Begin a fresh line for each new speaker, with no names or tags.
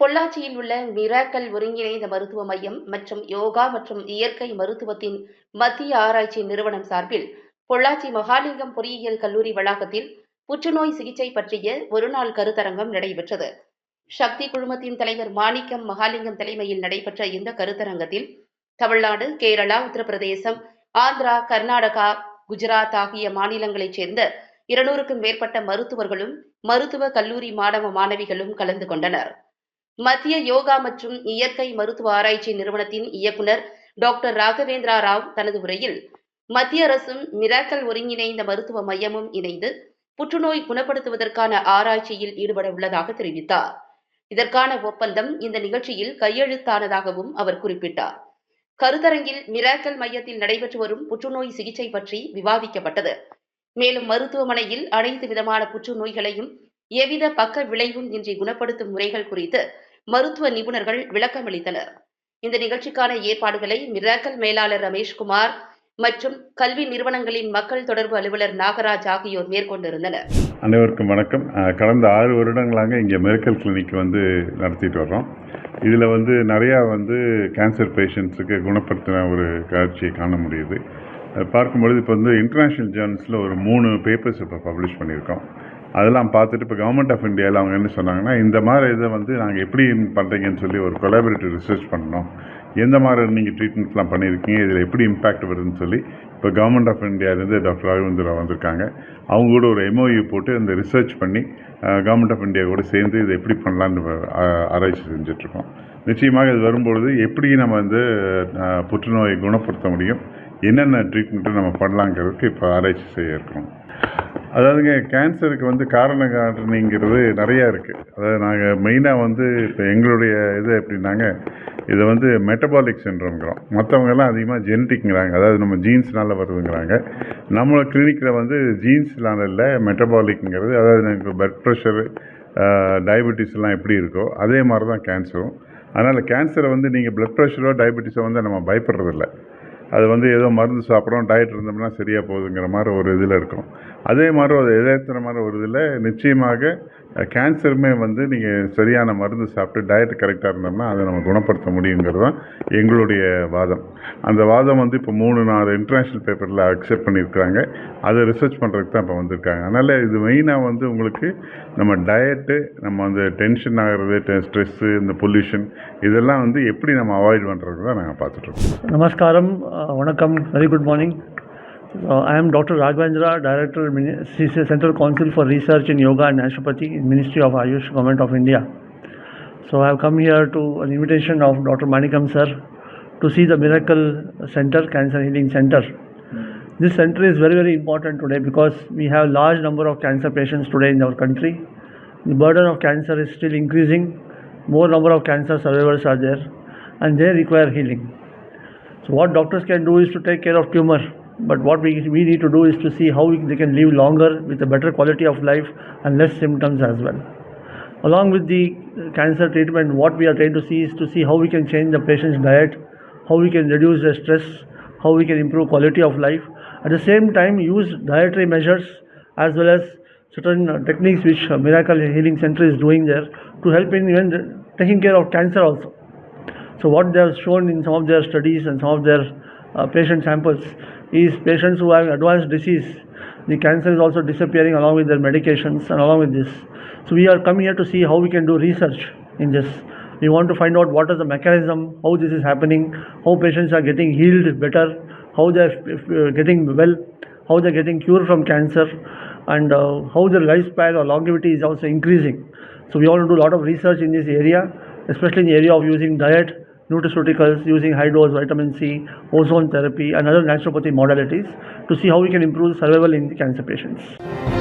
பொள்ளாச்சியில் உள்ள மிராக்கல் ஒருங்கிணைந்த மருத்துவ மையம் மற்றும் யோகா மற்றும் இயற்கை மருத்துவத்தின் மத்திய ஆராய்ச்சி நிறுவனம் சார்பில் பொள்ளாச்சி மகாலிங்கம் பொறியியல் கல்லூரி வளாகத்தில் புற்றுநோய் சிகிச்சை பற்றிய ஒருநாள் கருத்தரங்கம் நடைபெற்றது. சக்தி குழுமத்தின் தலைவர் மாணிக்கம் மகாலிங்கம் தலைமையில் நடைபெற்ற இந்த கருத்தரங்கத்தில் தமிழ்நாடு கேரளா உத்தரப்பிரதேசம் ஆந்திரா கர்நாடகா குஜராத் ஆகிய மாநிலங்களைச் சேர்ந்த இருநூறுக்கும் மேற்பட்ட மருத்துவர்களும் மருத்துவ கல்லூரி மாணவ மாணவிகளும் கலந்து கொண்டனர். மத்திய யோகா மற்றும் இயற்கை மருத்துவ ஆராய்ச்சி நிறுவனத்தின் இயக்குனர் டாக்டர் ராகவேந்திரா ராவ் தனது உரையில் மத்திய அரசும் மிராக்கல் ஒருங்கிணைந்த மருத்துவ மையமும் இணைந்து புற்றுநோய் குணப்படுத்துவதற்கான ஆராய்ச்சியில் ஈடுபட உள்ளதாக தெரிவித்தார். இதற்கான ஒப்பந்தம் இந்த நிகழ்ச்சியில் கையெழுத்தானதாகவும் அவர் குறிப்பிட்டார். கருத்தரங்கில் மிராக்கல் மையத்தில் நடைபெற்று வரும் புற்றுநோய் சிகிச்சை பற்றி விவாதிக்கப்பட்டது. மேலும் மருத்துவமனையில் அனைத்து விதமான புற்றுநோய்களையும் எவ்வித பக்க விளைவும் இன்றி குணப்படுத்தும் முறைகள் குறித்து மருத்துவ நிபுணர்கள் விளக்கமளித்தனர் இந்த நிகழ்ச்சிக்கான ஏற்பாடுகளை மிராக்கல் மேலாளர் ரமேஷ்குமார் மற்றும் கல்வி நிறுவனங்களின் மக்கள் தொடர்பு அலுவலர் நாகராஜ் ஆகியோர் மேற்கொண்டிருந்தனர்.
அனைவருக்கும் வணக்கம். கடந்த ஆறு வருடங்களாக இங்கே மெடிக்கல் கிளினிக் வந்து நடத்திட்டு வர்றோம். இதில் வந்து நிறையா வந்து கேன்சர் பேஷண்ட்ஸுக்கு குணப்படுத்தின ஒரு காட்சியை காண முடியுது. பார்க்கும்பொழுது இப்போ வந்து இன்டர்நேஷ்னல் ஜேர்னல்ஸில் ஒரு மூணு பேப்பர்ஸ் இப்போ பப்ளிஷ் பண்ணியிருக்கோம். அதெல்லாம் பார்த்துட்டு இப்போ கவர்மெண்ட் ஆஃப் இந்தியாவில் அவங்க என்ன சொன்னாங்கன்னா இந்த மாதிரி இதை வந்து நாங்கள் எப்படி பண்ணுறீங்கன்னு சொல்லி ஒரு கொலாபரேட்டிவ் ரிசர்ச் பண்ணோம் எந்த மாதிரி நீங்கள் ட்ரீட்மெண்ட்லாம் பண்ணியிருக்கீங்க இதில் எப்படி இம்பேக்ட் வருதுன்னு சொல்லி இப்போ கவர்மெண்ட் ஆஃப் இந்தியாவிலேருந்து டாக்டர் ராகவேந்திரா வந்திருக்காங்க. அவங்க கூட ஒரு எம்ஓயு போட்டு இந்த ரிசர்ச் பண்ணி கவர்மெண்ட் ஆஃப் இந்தியா கூட சேர்ந்து இதை எப்படி பண்ணலான்னு ஆராய்ச்சி செஞ்சிட்ருக்கோம். நிச்சயமாக இது வரும்பொழுது எப்படி நம்ம வந்து புற்றுநோயை குணப்படுத்த முடியும் என்னென்ன ட்ரீட்மெண்ட்டு நம்ம பண்ணலாங்கிறதுக்கு இப்போ ஆராய்ச்சி செய்ய இருக்கிறோம் அதாவதுங்க கேன்சருக்கு வந்து காரண காரணிங்கிறது நிறையா இருக்குது அதாவது நாங்கள் மெயினாக வந்து இப்போ எங்களுடைய இது எப்படின்னாங்க இதை வந்து மெட்டபாலிக் சின்ரோம்ங்கிறோம் மற்றவங்கெல்லாம் அதிகமாக ஜெனட்டிக்ங்கிறாங்க அதாவது நம்ம ஜீன்ஸ்னால் வருதுங்கிறாங்க. நம்மளோட கிளினிக்கில் வந்து ஜீன்ஸ்னால இல்லை மெட்டபாலிக்ங்கிறது அதாவது எனக்கு பிளட் ப்ரெஷரு டயபெட்டிஸ்லாம் எப்படி இருக்கோ அதே மாதிரி தான் கேன்சரும் அதனால் கேன்சரை வந்து நீங்கள் பிளட் ப்ரெஷரோ டயபெட்டிஸோ வந்து நம்ம பயப்படுறதில்ல. அது வந்து ஏதோ மருந்து சாப்பிட்றோம் டயட் இருந்தோம்னா சரியாக போகுதுங்கிற மாதிரி ஒரு இதில் இருக்கும். அதே மாதிரி ஒரு எதாச்சுன மாதிரி ஒரு இதில் நிச்சயமாக கேன்சருமே வந்து நீங்கள் சரியான மருந்து சாப்பிட்டு டயட் கரெக்டாக இருந்தோம்னா அதை நம்ம குணப்படுத்த முடியுங்கிறது தான் எங்களுடைய வாதம். அந்த வாதம் வந்து இப்போ மூணு நாலு இன்டர்நேஷ்னல் பேப்பரில் அக்செப்ட் பண்ணியிருக்கிறாங்க. அதை ரிசர்ச் பண்ணுறதுக்கு தான் இப்போ வந்திருக்காங்க. அதனால் இது மெயினாக வந்து உங்களுக்கு நம்ம டயட்டு நம்ம வந்து டென்ஷன் ஆகிறது ஸ்ட்ரெஸ்ஸு இந்த பொல்யூஷன் இதெல்லாம் வந்து எப்படி நம்ம அவாய்ட் பண்ணுறது தான் நாங்கள் பார்த்துட்ருக்கோம்
நமஸ்காரம். வணக்கம். Very good morning. Uh, I am Dr. Raghavendra, Director, Central Council for Research in Yoga and Naturopathy in Ministry of Ayush, Government of India. So I have come here to an invitation of Dr. Manikam sir to see the Miracle Center, Cancer Healing Center. This center is very very important today because we have large number of cancer patients today in our country. The burden of cancer is still increasing. More number of cancer survivors are there, and they require healing. So what doctors can do is to take care of tumor, but what we, we need to do is to see how we, they can live longer with a better quality of life and less symptoms as well. Along with the cancer treatment, what we are trying to see is to see how we can change the patient's diet, how we can reduce the stress, how we can improve quality of life. At the same time, use dietary measures as well as certain uh, techniques which uh, Miracle Healing Center is doing there to help in even taking care of cancer also. So what they have shown in some of their studies and some of their uh, patient samples is patients who have advanced disease, the cancer is also disappearing along with their medications and along with this. So we are coming here to see how we can do research in this. We want to find out what is the mechanism, how this is happening, how patients are getting healed better, how they are uh, getting well, how they are getting cured from cancer, and uh, how their lifespan or longevity is also increasing. So we want to do a lot of research in this area, especially in the area of using diet, nutraceuticals, using high dose vitamin C, ozone therapy, and other naturopathy modalities to see how we can improve survival in the cancer patients.